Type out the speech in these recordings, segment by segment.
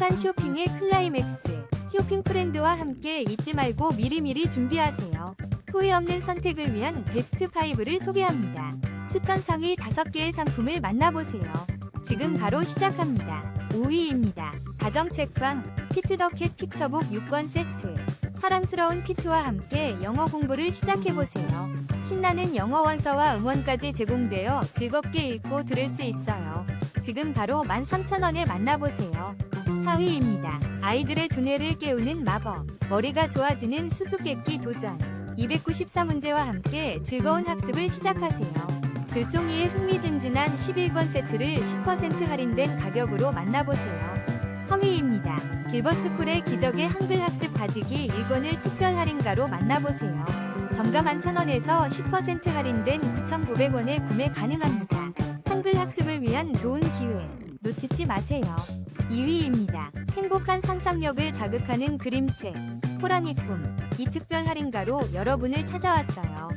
행복한 쇼핑의 클라이맥스. 쇼핑 프렌드와 함께 잊지 말고 미리미리 준비하세요. 후회 없는 선택을 위한 베스트 5를 소개합니다. 추천 상위 5개의 상품을 만나보세요. 지금 바로 시작합니다. 5위입니다. 가정 책방 피트더캣 픽처북 6권 세트. 사랑스러운 피트와 함께 영어 공부를 시작해보세요. 신나는 영어 원서와 음원까지 제공되어 즐겁게 읽고 들을 수 있어요. 지금 바로 13,000원에 만나보세요. 4위입니다. 아이들의 두뇌를 깨우는 마법. 머리가 좋아지는 수수께끼 도전. 294문제와 함께 즐거운 학습을 시작하세요. 글송이의 흥미진진한 11권 세트를 10% 할인된 가격으로 만나보세요. 3위입니다. 길버스쿨의 기적의 한글 학습 가지기 1권을 특별 할인가로 만나보세요. 정가 11,000원에서 10% 할인된 9,900원에 구매 가능합니다. 한글 학습을 위한 좋은 기회. 놓치지 마세요. 2위입니다. 행복한 상상력을 자극하는 그림책. 호랑이 꿈. 이 특별 할인가로 여러분을 찾아왔어요.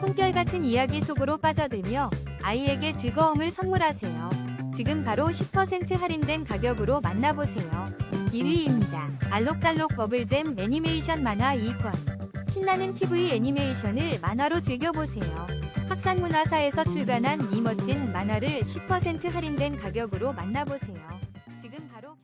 꿈결 같은 이야기 속으로 빠져들며 아이에게 즐거움을 선물하세요. 지금 바로 10% 할인된 가격으로 만나보세요. 1위입니다. 알록달록 버블잼 애니메이션 만화 2권. 신나는 TV 애니메이션을 만화로 즐겨보세요. 학산문화사에서 출간한 이 멋진 만화를 10% 할인된 가격으로 만나보세요. 지금 바로